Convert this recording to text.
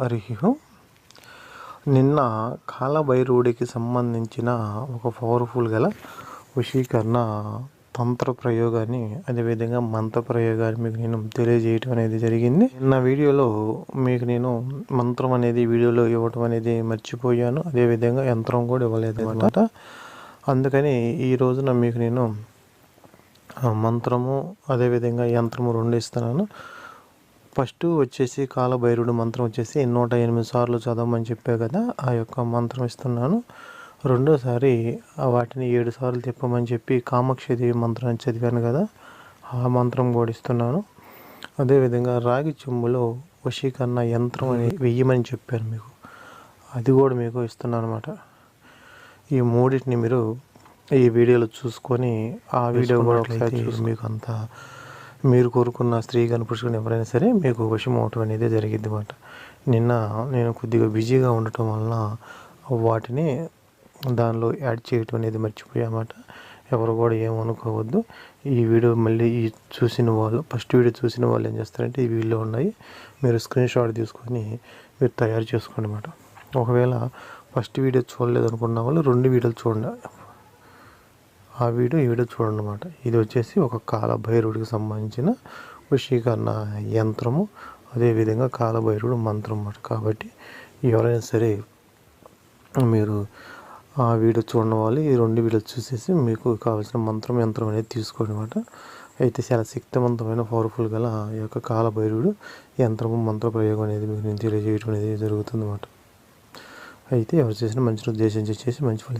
హరి ఓం. నిన్న కాలభైరవుడికి సంబంధించిన ఒక పవర్ఫుల్ గల వశీకరణ తంత్ర ప్రయోగాన్ని అదేవిధంగా మంత్ర ప్రయోగాన్ని మీకు నేను తెలియజేయటం అనేది జరిగింది. నిన్న వీడియోలో మీకు నేను మంత్రం అనేది వీడియోలో ఇవ్వటం అనేది మర్చిపోయాను. అదేవిధంగా యంత్రం కూడా ఇవ్వలేదు అనమాట అందుకని ఈ రోజున మీకు నేను మంత్రము అదేవిధంగా యంత్రము రెండు ఇస్తున్నాను ఫస్ట్ వచ్చేసి కాలభైరుడు మంత్రం వచ్చేసి నూట ఎనిమిది సార్లు చదవమని చెప్పా కదా ఆ యొక్క మంత్రం ఇస్తున్నాను. రెండోసారి వాటిని ఏడు సార్లు తిప్పమని చెప్పి కామాక్షిదేవి మంత్రాన్ని చదివాను కదా ఆ మంత్రం కూడా ఇస్తున్నాను. అదేవిధంగా రాగి చెంబులో వశీకరణ యంత్రం అని వెయ్యమని చెప్పాను మీకు. అది కూడా మీకు ఇస్తున్నాను అనమాట ఈ మూడింటిని మీరు ఈ వీడియోలో చూసుకొని ఆ వీడియో కూడా ఒకసారి చూసి మీకు అంతా మీరు కోరుకున్న స్త్రీ కానీ పురుషుని ఎవరైనా సరే మీకు వశం అవటం అనేది జరిగింది అనమాట నిన్న నేను కొద్దిగా బిజీగా ఉండటం వలన వాటిని దానిలో యాడ్ చేయటం అనేది మర్చిపోయామాట. ఎవరు కూడా ఏమనుకోవద్దు ఈ వీడియో మళ్ళీ ఈ చూసిన వాళ్ళు ఫస్ట్ వీడియో చూసిన వాళ్ళు ఏం చేస్తారంటే ఈ వీడియో ఉన్నాయి. మీరు స్క్రీన్ షాట్ తీసుకొని మీరు తయారు చేసుకోండి అనమాట ఒకవేళ ఫస్ట్ వీడియో చూడలేదు అనుకున్న వాళ్ళు రెండు వీడియోలు చూడండి. ఆ వీడియో ఈ వీడియో చూడండి అనమాట ఇది వచ్చేసి ఒక కాలభైరుడికి సంబంధించిన వశీకరణ యంత్రము. అదేవిధంగా కాలభైరుడు మంత్రం అన్నమాట. కాబట్టి ఎవరైనా సరే మీరు ఆ వీడియో చూడడం వాళ్ళు ఈ రెండు వీడియోలు చూసేసి మీకు కావాల్సిన మంత్రం యంత్రం అనేది తీసుకోండి అనమాట అయితే చాలా శక్తివంతమైన పవర్ఫుల్ గల ఈ యొక్క కాలభైరుడు యంత్రము మంత్ర ప్రయోగం అనేది మీకు నేను తెలియజేయడం అనేది జరుగుతుంది అనమాట అయితే ఎవరు చేసిన మంచి ఉద్దేశం చేసి మంచి ఫలితం